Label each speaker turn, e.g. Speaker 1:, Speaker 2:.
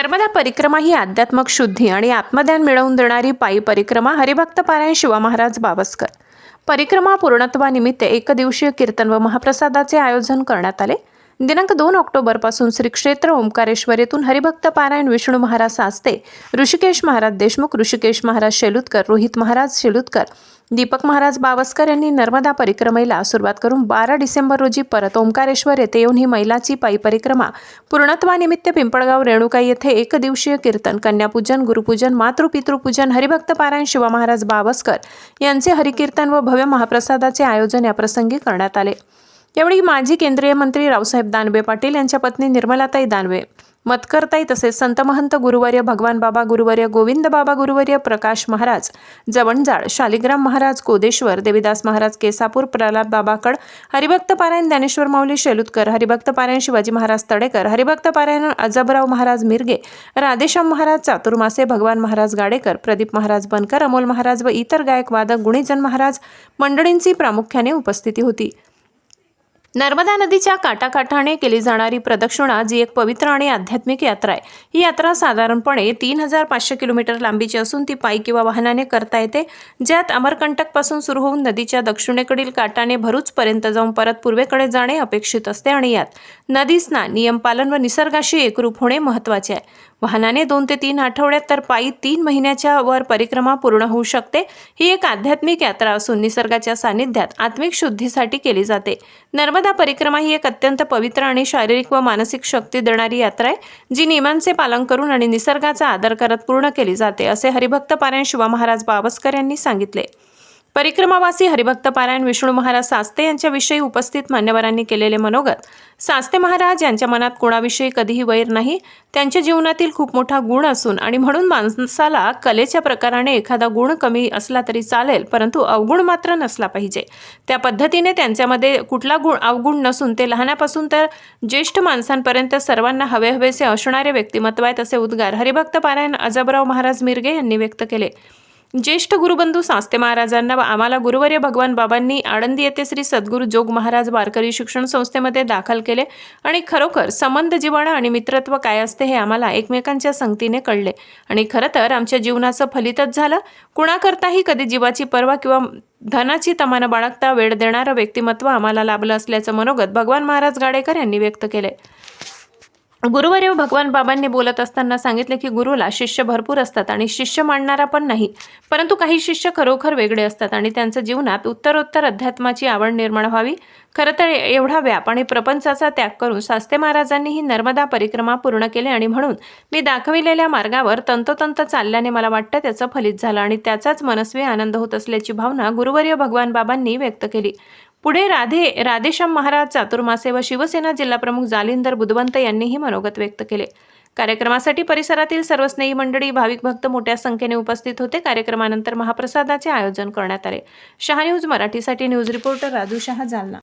Speaker 1: नर्मदा परिक्रमा ही आध्यात्मक शुद्धी आणि आत्मज्ञान मिळवून देणारी पायी परिक्रमा हरिभक्त पारायण शिवा महाराज बावस्कर. परिक्रमा पूर्णत्वानिमित्त एकदिवसीय कीर्तन व महाप्रसादाचे आयोजन करण्यात आले. दिनांक दोन ऑक्टोबरपासून श्री क्षेत्र ओंकारेश्वर येथून हरिभक्त पारायण विष्णू महाराज सास्ते ऋषिकेश महाराज देशमुख ऋषिकेश महाराज शेलुतकर रोहित महाराज शेलुतकर दीपक महाराज बावस्कर यांनी नर्मदा परिक्रमेला सुरुवात करून बारा डिसेंबर रोजी परत ओंकारेश्वर येथे येऊन ही मैलाची पायी परिक्रमा पूर्णत्वानिमित्त पिंपळगाव रेणुका येथे एकदिवशीय कीर्तन कन्यापूजन गुरुपूजन मातृपितृपूजन हरिभक्त पारायण शिवा महाराज बावस्कर यांचे हरिकीर्तन व भव्य महाप्रसादाचे आयोजन याप्रसंगी करण्यात आले. यावेळी माजी केंद्रीय मंत्री रावसाहेब दानवे पाटील यांच्या पत्नी निर्मलाताई दानवे मतकरताई तसेच संत महंत गुरुवर्य भगवान बाबा गुरुवर्य गोविंद बाबा गुरुवर्य प्रकाश महाराज जवणजाळ शालिग्राम महाराज कोदेश्वर देवीदास महाराज केसापूर प्रल्हाद बाबाकड हरिभक्त पारायण ज्ञानेश्वर माऊली शेलुतकर हरिभक्त पारायण शिवाजी महाराज तडेकर हरिभक्त पारायण अजबराव महाराज मिरगे राधेश्याम महाराज चातुर्मासे भगवान महाराज गाडेकर प्रदीप महाराज बनकर अमोल महाराज व इतर गायक वादक गुणीजन महाराज मंडळींची प्रामुख्याने उपस्थिती होती. नर्मदा नदीच्या काठाकाठाने केली जाणारी प्रदक्षिणा जी एक पवित्र आणि आध्यात्मिक यात्रा आहे. ही यात्रा साधारणपणे तीन हजार पाचशे किलोमीटर लांबीची असून ती पायी किंवा वाहनाने करता येते. ज्यात अमरकंटकपासून सुरू होऊन नदीच्या दक्षिणेकडील काठाने भरूचपर्यंत जाऊन परत पूर्वेकडे जाणे अपेक्षित असते आणि यात नदी स्नान नियमपालन व निसर्गाशी एकरूप होणे महत्त्वाचे आहे. वाहनाने दोन ते तीन आठवड्यात तर पायी तीन महिन्याच्या वर परिक्रमा पूर्ण होऊ शकते. ही एक आध्यात्मिक यात्रा असून निसर्गाच्या सानिध्यात आत्मिक शुद्धीसाठी केली जाते. नर्मदा परिक्रमा ही एक अत्यंत पवित्र आणि शारीरिक व मानसिक शक्ती देणारी यात्रा आहे जी नियमांचे पालन करून आणि निसर्गाचा आदर करत पूर्ण केली जाते असे हरिभक्त पारायण शिवा महाराज बावस्कर यांनी सांगितले. परिक्रमावासी हरिभक्त पारायण विष्णू महाराज सास्ते यांच्याविषयी उपस्थित मान्यवरांनी केलेले मनोगत. सास्ते महाराज यांच्या मनात कोणाविषयी कधीही वैर नाही. त्यांच्या जीवनातील खूप मोठा गुण असून आणि म्हणून माणसाला कलेच्या प्रकाराने एखादा गुण कमी असला तरी चालेल परंतु अवगुण मात्र नसला पाहिजे. त्या पद्धतीने त्यांच्यामध्ये कुठला गुण अवगुण नसून ते लहानापासून तर ज्येष्ठ माणसांपर्यंत सर्वांना हवे हवेसे असणारे व्यक्तिमत्व आहेत असे उद्गार हरिभक्त पारायण अजबराव महाराज मिरगे यांनी व्यक्त केले. ज्येष्ठ गुरुबंधू सास्ते महाराजांना आम्हाला गुरुवर्य भगवान बाबांनी आळंदी येथे श्री सद्गुरू जोग महाराज वारकरी शिक्षण संस्थेमध्ये दाखल केले आणि खरोखर संबंध जिव्हाळा आणि मित्रत्व काय असते हे आम्हाला एकमेकांच्या संगतीने कळले. आणि खरं तर आमच्या जीवनाचं फलितच झालं. कुणाकरताही कधी जीवाची पर्वा किंवा धनाची तमाना बाळगता वेळ देणारं व्यक्तिमत्व आम्हाला लाभलं असल्याचं मनोगत भगवान महाराज गाडेकर यांनी व्यक्त केले. गुरुवर्य भगवान बाबांनी बोलत असताना सांगितले की गुरुला शिष्य भरपूर असतात आणि शिष्य मांडणारा पण नाही. परंतु काही शिष्य खरोखर वेगळे असतात आणि त्यांच्या जीवनात उत्तरोत्तर अध्यात्माची आवड निर्माण व्हावी. खरं तर एवढा व्याप आणि प्रपंचाचा त्याग करून शास्ते महाराजांनी ही नर्मदा परिक्रमा पूर्ण केली आणि म्हणून मी दाखविलेल्या मार्गावर तंतोतंत चालल्याने मला वाटतं त्याचं फलित झालं आणि त्याचाच मनस्वी आनंद होत असल्याची भावना गुरुवर्य भगवान बाबांनी व्यक्त केली. पुढे राधे राधेश्याम महाराज चातुर्मासे व शिवसेना जिल्हाप्रमुख जालिंदर बुधवंत यांनीही मनोगत व्यक्त केले. कार्यक्रमासाठी परिसरातील सर्व स्नेही मंडळी भाविक भक्त मोठ्या संख्येने उपस्थित होते. कार्यक्रमानंतर महाप्रसादाचे आयोजन करण्यात आले. शहा न्यूज मराठीसाठी न्यूज रिपोर्टर राजू शहा जालना.